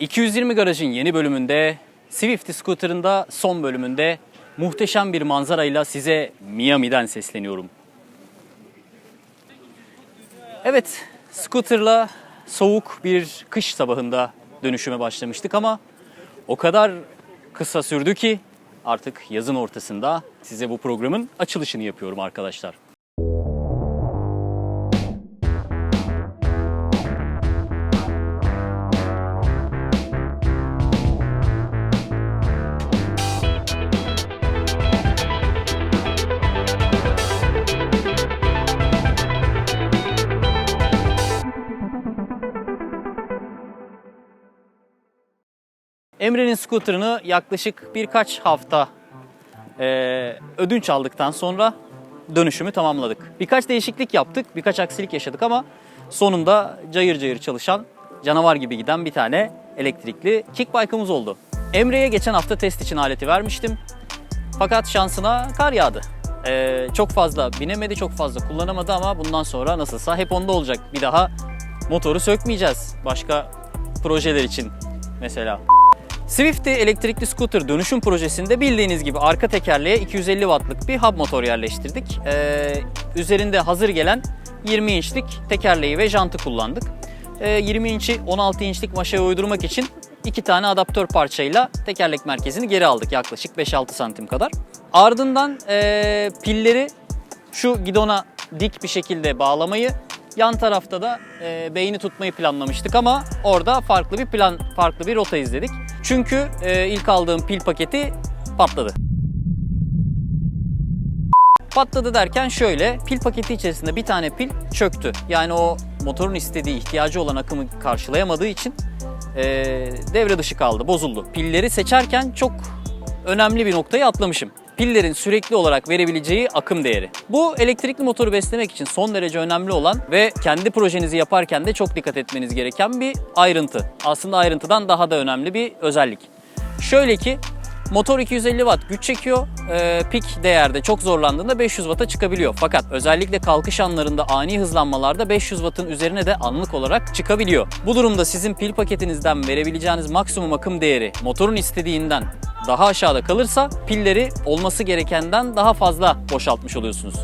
220 Garaj'ın yeni bölümünde, Swift Scooter'ın son bölümünde muhteşem bir manzarayla size Miami'den sesleniyorum. Evet, scooter'la soğuk bir kış sabahında dönüşüme başlamıştık ama o kadar kısa sürdü ki artık yazın ortasında size bu programın açılışını yapıyorum arkadaşlar. Emre'nin scooter'ını yaklaşık birkaç hafta eee, ödünç aldıktan sonra dönüşümü tamamladık. Birkaç değişiklik yaptık, birkaç aksilik yaşadık ama sonunda cayır cayır çalışan, canavar gibi giden bir tane elektrikli kickbike'ımız oldu. Emre'ye geçen hafta test için aleti vermiştim. Fakat şansına kar yağdı. Eee, çok fazla binemedi, çok fazla kullanamadı ama bundan sonra nasılsa hep onda olacak. Bir daha motoru sökmeyeceğiz başka projeler için mesela. Swift'i elektrikli scooter dönüşüm projesinde bildiğiniz gibi arka tekerleğe 250 wattlık bir hub motor yerleştirdik. Ee, üzerinde hazır gelen 20 inçlik tekerleği ve jantı kullandık. Ee, 20 inçi 16 inçlik maşaya uydurmak için iki tane adaptör parçayla tekerlek merkezini geri aldık yaklaşık 5-6 santim kadar. Ardından ee, pilleri şu gidona dik bir şekilde bağlamayı, yan tarafta da e, beyni tutmayı planlamıştık ama orada farklı bir plan, farklı bir rota izledik. Çünkü e, ilk aldığım pil paketi patladı. Patladı derken şöyle, pil paketi içerisinde bir tane pil çöktü. Yani o motorun istediği, ihtiyacı olan akımı karşılayamadığı için e, devre dışı kaldı, bozuldu. Pilleri seçerken çok önemli bir noktayı atlamışım. Pillerin sürekli olarak verebileceği akım değeri. Bu elektrikli motoru beslemek için son derece önemli olan ve kendi projenizi yaparken de çok dikkat etmeniz gereken bir ayrıntı. Aslında ayrıntıdan daha da önemli bir özellik. Şöyle ki motor 250 watt güç çekiyor. Ee, pik değerde çok zorlandığında 500 watt'a çıkabiliyor. Fakat özellikle kalkış anlarında ani hızlanmalarda 500 watt'ın üzerine de anlık olarak çıkabiliyor. Bu durumda sizin pil paketinizden verebileceğiniz maksimum akım değeri motorun istediğinden daha aşağıda kalırsa pilleri olması gerekenden daha fazla boşaltmış oluyorsunuz.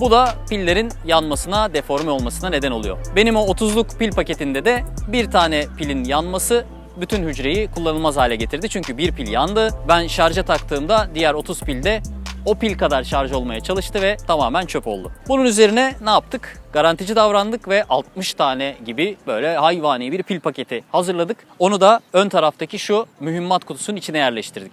Bu da pillerin yanmasına, deforme olmasına neden oluyor. Benim o 30'luk pil paketinde de bir tane pilin yanması bütün hücreyi kullanılmaz hale getirdi. Çünkü bir pil yandı. Ben şarja taktığımda diğer 30 pil de o pil kadar şarj olmaya çalıştı ve tamamen çöp oldu. Bunun üzerine ne yaptık? Garantici davrandık ve 60 tane gibi böyle hayvani bir pil paketi hazırladık. Onu da ön taraftaki şu mühimmat kutusunun içine yerleştirdik.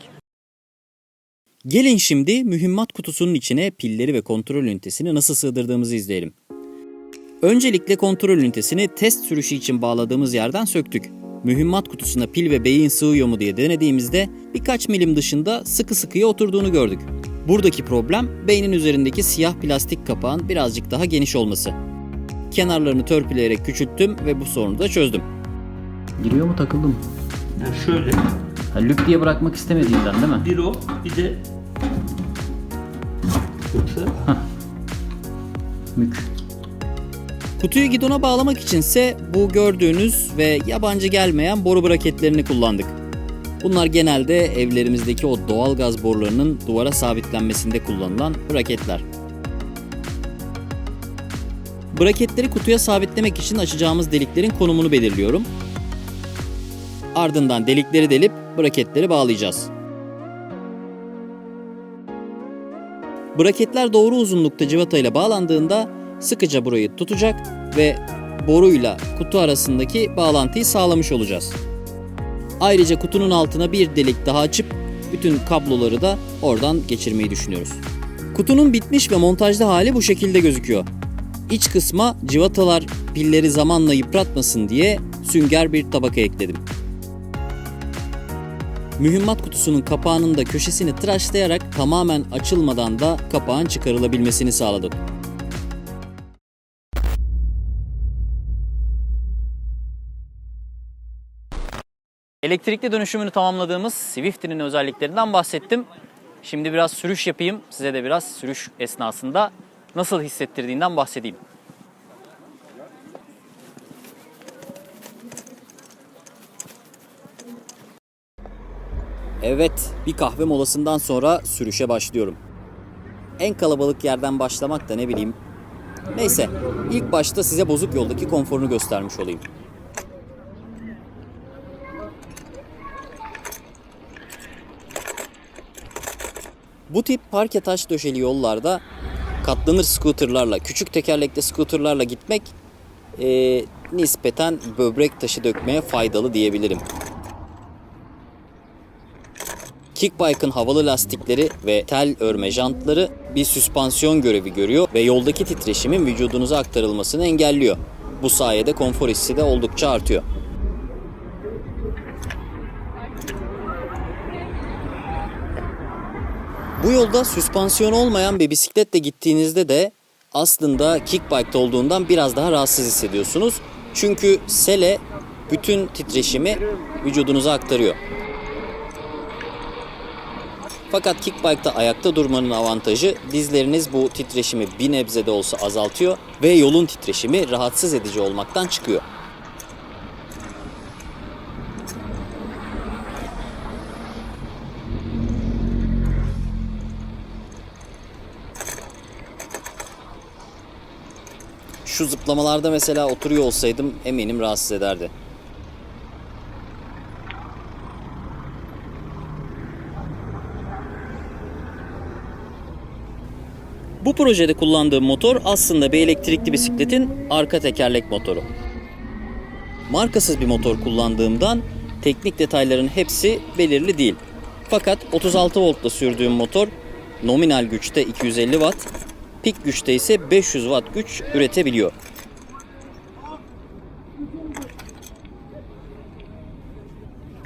Gelin şimdi mühimmat kutusunun içine pilleri ve kontrol ünitesini nasıl sığdırdığımızı izleyelim. Öncelikle kontrol ünitesini test sürüşü için bağladığımız yerden söktük. Mühimmat kutusuna pil ve beyin sığıyor mu diye denediğimizde birkaç milim dışında sıkı sıkıya oturduğunu gördük. Buradaki problem beynin üzerindeki siyah plastik kapağın birazcık daha geniş olması. Kenarlarını törpüleyerek küçülttüm ve bu sorunu da çözdüm. Giriyor mu takıldım? Yani şöyle Ha, lüp diye bırakmak istemediğimden değil mi? bir o bir de yoksa Mük. Kutuyu gidona bağlamak içinse bu gördüğünüz ve yabancı gelmeyen boru braketlerini kullandık. Bunlar genelde evlerimizdeki o doğal gaz borularının duvara sabitlenmesinde kullanılan braketler. Braketleri kutuya sabitlemek için açacağımız deliklerin konumunu belirliyorum. Ardından delikleri delip braketleri bağlayacağız. Braketler doğru uzunlukta civatayla bağlandığında sıkıca burayı tutacak ve boruyla kutu arasındaki bağlantıyı sağlamış olacağız. Ayrıca kutunun altına bir delik daha açıp bütün kabloları da oradan geçirmeyi düşünüyoruz. Kutunun bitmiş ve montajlı hali bu şekilde gözüküyor. İç kısma civatalar pilleri zamanla yıpratmasın diye sünger bir tabaka ekledim. Mühimmat kutusunun kapağının da köşesini tıraşlayarak tamamen açılmadan da kapağın çıkarılabilmesini sağladık. Elektrikli dönüşümünü tamamladığımız Swift'inin özelliklerinden bahsettim. Şimdi biraz sürüş yapayım. Size de biraz sürüş esnasında nasıl hissettirdiğinden bahsedeyim. Evet, bir kahve molasından sonra sürüşe başlıyorum. En kalabalık yerden başlamak da ne bileyim. Neyse, ilk başta size bozuk yoldaki konforunu göstermiş olayım. Bu tip parke taş döşeli yollarda katlanır scooterlarla, küçük tekerlekli scooterlarla gitmek eee, nispeten böbrek taşı dökmeye faydalı diyebilirim. Kickbike'ın havalı lastikleri ve tel örme jantları bir süspansiyon görevi görüyor ve yoldaki titreşimin vücudunuza aktarılmasını engelliyor. Bu sayede konfor hissi de oldukça artıyor. Bu yolda süspansiyon olmayan bir bisikletle gittiğinizde de aslında kickbike'da olduğundan biraz daha rahatsız hissediyorsunuz. Çünkü sele bütün titreşimi vücudunuza aktarıyor. Fakat kickbike'da ayakta durmanın avantajı dizleriniz bu titreşimi bir nebze de olsa azaltıyor ve yolun titreşimi rahatsız edici olmaktan çıkıyor. Şu zıplamalarda mesela oturuyor olsaydım eminim rahatsız ederdi. Bu projede kullandığım motor aslında bir elektrikli bisikletin arka tekerlek motoru. Markasız bir motor kullandığımdan teknik detayların hepsi belirli değil. Fakat 36 voltla sürdüğüm motor nominal güçte 250 watt, pik güçte ise 500 watt güç üretebiliyor.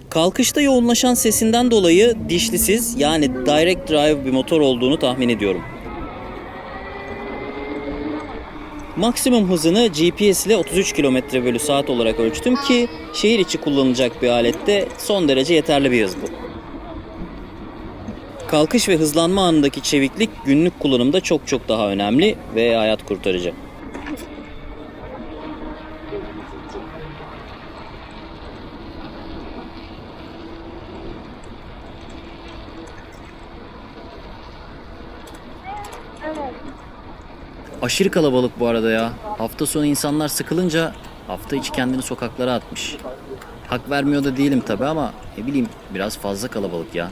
Kalkışta yoğunlaşan sesinden dolayı dişlisiz yani direct drive bir motor olduğunu tahmin ediyorum. Maksimum hızını GPS ile 33 km bölü saat olarak ölçtüm ki şehir içi kullanılacak bir alette son derece yeterli bir hız bu. Kalkış ve hızlanma anındaki çeviklik günlük kullanımda çok çok daha önemli ve hayat kurtarıcı. Aşırı kalabalık bu arada ya. Hafta sonu insanlar sıkılınca hafta içi kendini sokaklara atmış. Hak vermiyor da değilim tabi ama ne bileyim biraz fazla kalabalık ya.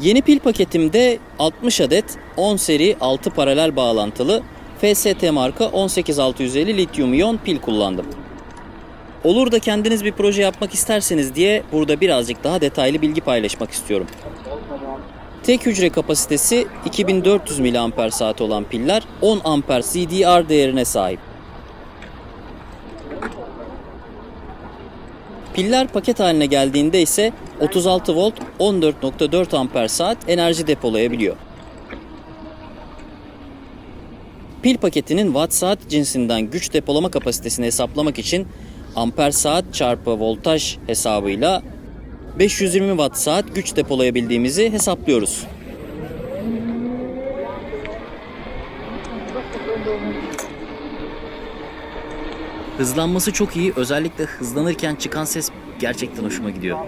Yeni pil paketimde 60 adet 10 seri 6 paralel bağlantılı FST marka 18650 lityum iyon pil kullandım. Olur da kendiniz bir proje yapmak isterseniz diye burada birazcık daha detaylı bilgi paylaşmak istiyorum. Tek hücre kapasitesi 2400 mAh olan piller 10 amper CDR değerine sahip. Piller paket haline geldiğinde ise 36 volt 14.4 amper saat enerji depolayabiliyor. Pil paketinin watt saat cinsinden güç depolama kapasitesini hesaplamak için amper saat çarpı voltaj hesabıyla 520 watt saat güç depolayabildiğimizi hesaplıyoruz. Hızlanması çok iyi. Özellikle hızlanırken çıkan ses gerçekten hoşuma gidiyor.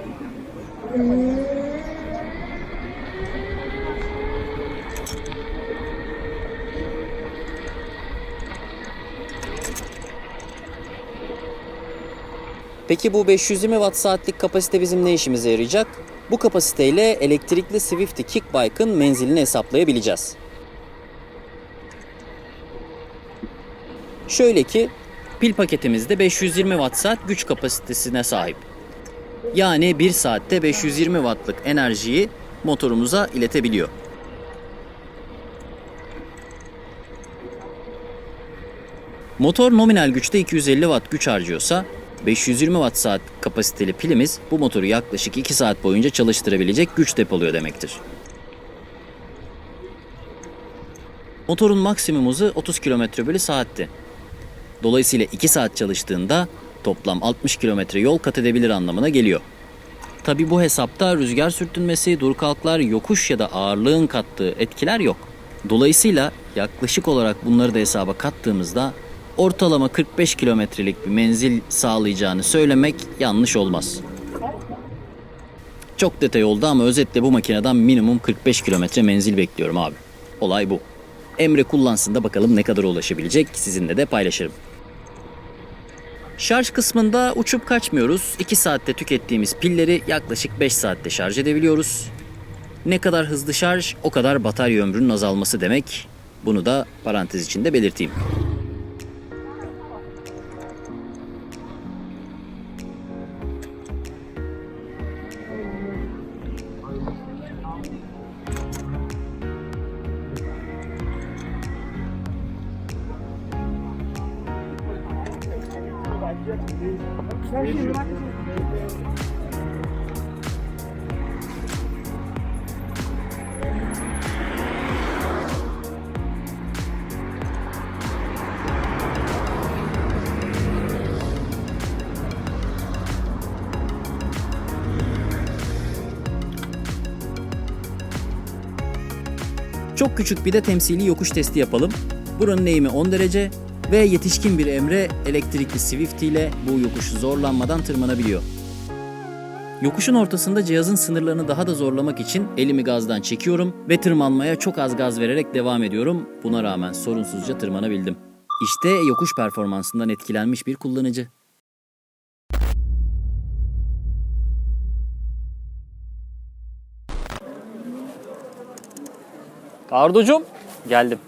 Peki bu 520 watt saatlik kapasite bizim ne işimize yarayacak? Bu kapasiteyle elektrikli Swift'i Kickbike'ın menzilini hesaplayabileceğiz. Şöyle ki pil paketimizde 520 watt saat güç kapasitesine sahip. Yani 1 saatte 520 wattlık enerjiyi motorumuza iletebiliyor. Motor nominal güçte 250 watt güç harcıyorsa 520 watt saat kapasiteli pilimiz bu motoru yaklaşık 2 saat boyunca çalıştırabilecek güç depoluyor demektir. Motorun maksimum hızı 30 km bölü saatti. Dolayısıyla 2 saat çalıştığında toplam 60 km yol kat edebilir anlamına geliyor. Tabi bu hesapta rüzgar sürtünmesi, dur kalklar, yokuş ya da ağırlığın kattığı etkiler yok. Dolayısıyla yaklaşık olarak bunları da hesaba kattığımızda ortalama 45 kilometrelik bir menzil sağlayacağını söylemek yanlış olmaz. Çok detay oldu ama özetle bu makineden minimum 45 kilometre menzil bekliyorum abi. Olay bu. Emre kullansın da bakalım ne kadar ulaşabilecek sizinle de paylaşırım. Şarj kısmında uçup kaçmıyoruz. 2 saatte tükettiğimiz pilleri yaklaşık 5 saatte şarj edebiliyoruz. Ne kadar hızlı şarj o kadar batarya ömrünün azalması demek. Bunu da parantez içinde belirteyim. Çok küçük bir de temsili yokuş testi yapalım. Buranın eğimi 10 derece ve yetişkin bir Emre elektrikli Swift ile bu yokuşu zorlanmadan tırmanabiliyor. Yokuşun ortasında cihazın sınırlarını daha da zorlamak için elimi gazdan çekiyorum ve tırmanmaya çok az gaz vererek devam ediyorum. Buna rağmen sorunsuzca tırmanabildim. İşte yokuş performansından etkilenmiş bir kullanıcı. Karducum geldim.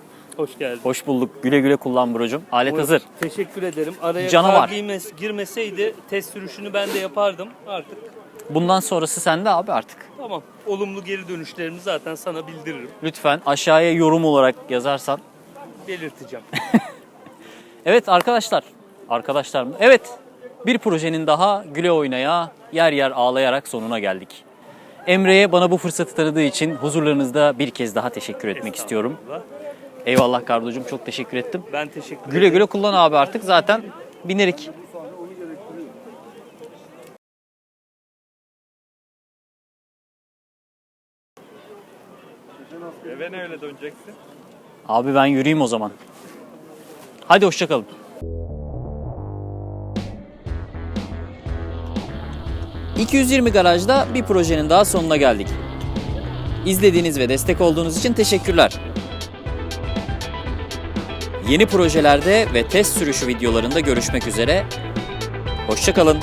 Hoş geldin. Hoş bulduk. Güle güle kullan brocum. Alet hazır. Teşekkür ederim. Araya Canavar. kar giymez- girmeseydi test sürüşünü ben de yapardım artık. Bundan sonrası sende abi artık. Tamam. Olumlu geri dönüşlerimi zaten sana bildiririm. Lütfen aşağıya yorum olarak yazarsan. Belirteceğim. Evet arkadaşlar. Arkadaşlar mı? Evet. Bir projenin daha güle oynaya, yer yer ağlayarak sonuna geldik. Emre'ye bana bu fırsatı tanıdığı için huzurlarınızda bir kez daha teşekkür etmek istiyorum. Estağfurullah. Eyvallah Kardocuğum çok teşekkür ettim. Ben teşekkür Güle güle kullan abi artık zaten binerik. Eve ne öyle döneceksin? Abi ben yürüyeyim o zaman. Hadi hoşçakalın. ...220 Garaj'da bir projenin daha sonuna geldik. İzlediğiniz ve destek olduğunuz için teşekkürler. Yeni projelerde ve test sürüşü videolarında görüşmek üzere. Hoşçakalın.